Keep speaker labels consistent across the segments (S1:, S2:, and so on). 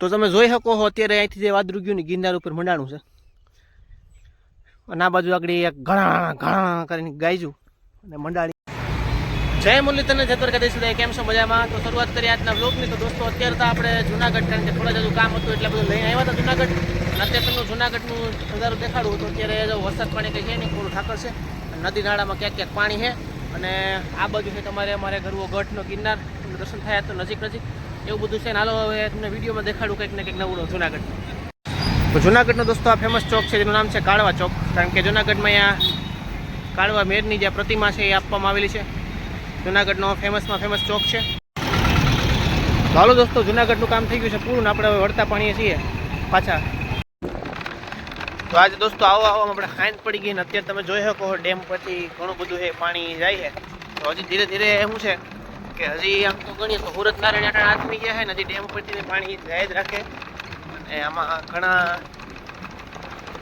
S1: તો તમે જોઈ શકો છો અત્યારે અહીંથી જે વાદરું ગયું ને ગિરનાર ઉપર મંડાણું છે. અને આ બાજુ આગળ એક ઘણા ઘણા કરીને ગાયજું અને મંડાણી. જય મુરલીધરને તને કદી સુધી કેમ છો મજામાં? તો શરૂઆત કરી આજના બ્લોગની તો દોસ્તો, અત્યારે તો આપણે જુનાગઢ, કારણ કે થોડા જ હજુ કામ હતું એટલે બધું લઈને આવ્યા હતા જુનાગઢ. અને અત્યારે તમને જુનાગઢનું નજારો દેખાડવું તો અત્યારે જો વરસાદ પાણી કંઈ છે નહીં થોડું ઠાકર છે? નદી નાળામાં ક્યાંક ક્યાંક પાણી છે. અને આ બાજુ છે તમારે અમારે ગરવો ગઢનો ગિરનાર. દર્શન થયા તો નજીક નજીક. એવું બધું છે ને હાલો હવે તમને વિડીયોમાં દેખાડું કંઈક ને કંઈક નવું જુનાગઢ. તો જુનાગઢનો દોસ્તો આ ફેમસ ચોક છે, જેનું નામ છે કાળવા ચોક. કારણ કે જુનાગઢમાં અહીંયા કાળવા મેરની જે પ્રતિમા છે એ આપવામાં આવેલી છે. જુનાગઢનો ફેમસમાં ફેમસ ચોક છે. તો હાલો દોસ્તો, જુનાગઢનું કામ થઈ ગયું છે પૂરું આપણે હવે વળતા પાણીએ છીએ પાછા. તો આજે દોસ્તો આવો આવો આપણે ખાંડ પડી ગઈ ને અત્યારે તમે જોઈ શકો ડેમ પરથી ઘણું બધું છે પાણી જાય છે. તો હજી ધીરે ધીરે શું છે. કે હજી આમ તો ગણીએ તો સુરત આટલા હાથમી ગયા છે ને ડેમ પરથી પાણી જાય જ રાખે. અને આમાં ઘણા,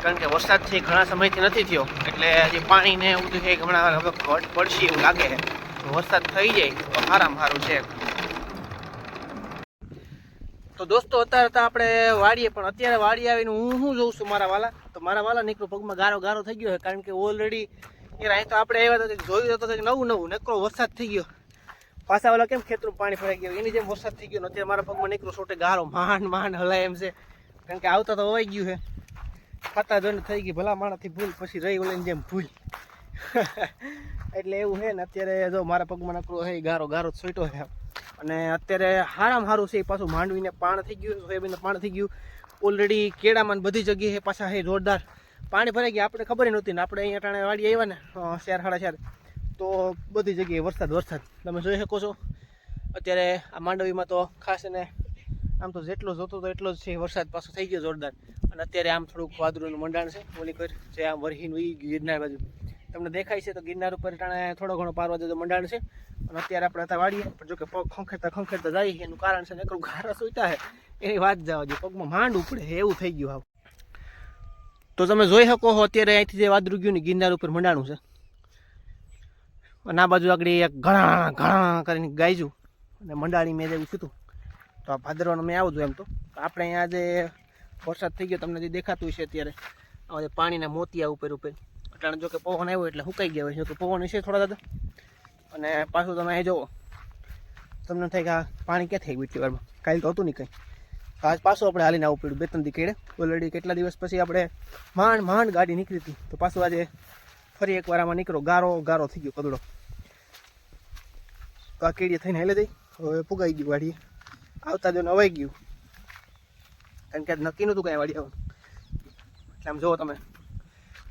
S1: કારણ કે વરસાદ છે ઘણા સમયથી નથી થયો, એટલે હજી પાણી ને એવું બધું છે હમણાં હવે ઘટ પડશે એવું લાગે વરસાદ થઈ જાય તો સારામાં સારું છે. તો દોસ્તો, અત્યારે તો આપણે વાડીએ, પણ અત્યારે વાડી આવીને હું શું જોઉં છું મારા વાલા? તો મારા વાલા નીકળો, પગમાં ગારો ગારો થઈ ગયો છે, કારણ કે ઓલરેડી એ અહીં તો આપણે આવ્યા તો જોયું તો કે નવું નવું, નકરો વરસાદ થઈ ગયો. પાછા ઓલા કેમ ખેતરું પાણી ભરાઈ ગયું? એની જેમ વરસાદ થઈ ગયો નથી મારા પગમાં નીકળું છોટે ગારો. માંડ માંડ હલાય એમ છે. કારણ કે આવતા તો હોવાઈ ગયું છે. ખાતા જોઈને થઈ ગઈ, ભલા માણસથી ભૂલ પછી રહી ઓલાની જેમ ભૂલ. એટલે એવું છે ને, અત્યારે જો મારા પગમાં નકરો છે ગારો ગારો છૂટો છે. અને અત્યારે હારામાં સારું છે, એ પાછું માંડવીને પાણ થઈ ગયું સોયાબીનને પાણ થઈ ગયું. ઓલરેડી કેળામાં બધી જગ્યાએ પાછા છે, જોરદાર. પાણી ભરાઈ ગયા, આપણે ખબર નહોતી ને, આપણે અહીંયા ટાણે વાડી આવ્યા ને ચાર સાડા ચાર તો બધી જગ્યાએ વરસાદ વરસાદ. તમે જોઈ શકો છો. અત્યારે આ માંડવીમાં તો ખાસ એને આમ તો જેટલો જોતો તો એટલો જ છે વરસાદ પાછો થઈ ગયો જોરદાર. અને અત્યારે આમ થોડુંક વાદળોનું મંડાણ છે ઓલી કર જે આમ વરહીન વહી ગયું ગિરનાર બાજુ. તમને દેખાય છે તો ગિરનાર ઉપર ટાણે થોડો ઘણો પારવા જતો મંડાણ છે. અને અત્યારે આપણે હતા વાડીએ, પણ જો કે પગ ખંખેરતા ખંખેરતા જાય એનું કારણ છે નકરું ઘારા સુઈતા છે એની વાત જવા દે, પગમાં માંડ ઉપડે એવું થઈ ગયું આવું તો તમે જોઈ શકો છો અત્યારે અહીંથી જે વાદળું ગયું ને ગિરનાર ઉપર મંડાણું છે. અને આ બાજુ આગળ એક ઘણા ઘણા કરીને ગાયજું અને મંડાળી મેં જેવું કીધું. તો આ ભાદરવાનું મેં આવું એમ તો. આપણે અહીંયા જે વરસાદ થઈ ગયો, તમને જે દેખાતું હશે અત્યારે આ પાણીના મોતિયા ઉપર ઉપર. અટાણે જો કે પવન આવ્યો એટલે સુકાઈ ગયા હોય તો પવન હશે થોડા દાદા. અને પાછું તમે અહીં જુઓ. તમને થાય કે આ પાણી ક્યાં થઈ ગયું એટલી વારમાં કાલે તો હતું નહીં કંઈ. આજ પાછું આપણે હાલીને આવવું પડ્યું. બે ત્રણ દી કેડે. ઓલરેડી કેટલા દિવસ પછી આપણે માંડ માંડ ગાડી નીકળી હતી. તો પાછું આજે ફરી એકવાર આમાં નીકળો. ગારો ગારો થઈ ગયો કદડો. તો આ કેડીએ થઈને હેલે જઈ હવે પુગાઈ ગયું વાડીએ. આવતા જો નવાઈ ગયું. કારણ કે નક્કી નહોતું કાંઈ વાડી આવવાનું. એટલે આમ જુઓ તમે.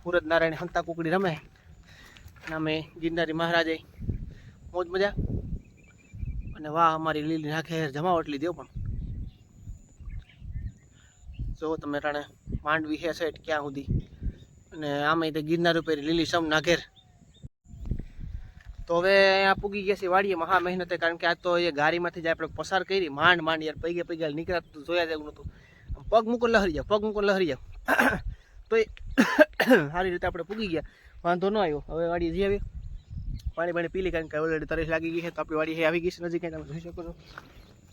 S1: સુરત નારાયણ હંતા કુકડી રમે. અને અમે ગિરનારી મહારાજે મોજ મજા. અને વાહ, અમારી લીલી નાખે જમાવટ લીધી પણ. જો તમે ટાણે માંડવી હે સેટ ક્યાં સુધી? અને આમાં તો ગિરનાર ઉપર લીલી સમ નાઘેર તો હવે અહીંયા પૂગી ગયા છે વાડીએ મહા મહેનતે, કારણ કે આ તો એ ગાડીમાંથી જ આપણે પસાર કરી માંડ માંડ યાર પૈગે પૈગે નીકળ્યા જોયા જેવું નહોતું. પગ મૂકો લહરી જાવ પગ મૂકો લહરી જાવ તો એ સારી રીતે આપણે પૂગી ગયા. વાંધો ન આવ્યો. હવે વાડી જઈ આવી પાણી પાણી પી લી કારણ કે ઓલરેડી તરસ લાગી ગઈ છે, તો આપણી વાડી આવી ગઈ છે, નજીક તમે જોઈ શકો છો.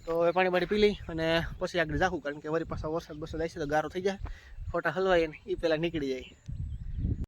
S1: તો હવે પાણી પાણી પી લઈ અને પછી આગળ જાખું કારણ કે વળી પાછા વરસાદ બરસાદ છે તો ગારો થઈ જાય. ફોટા હલવાય ને એ પહેલાં નીકળી જાય.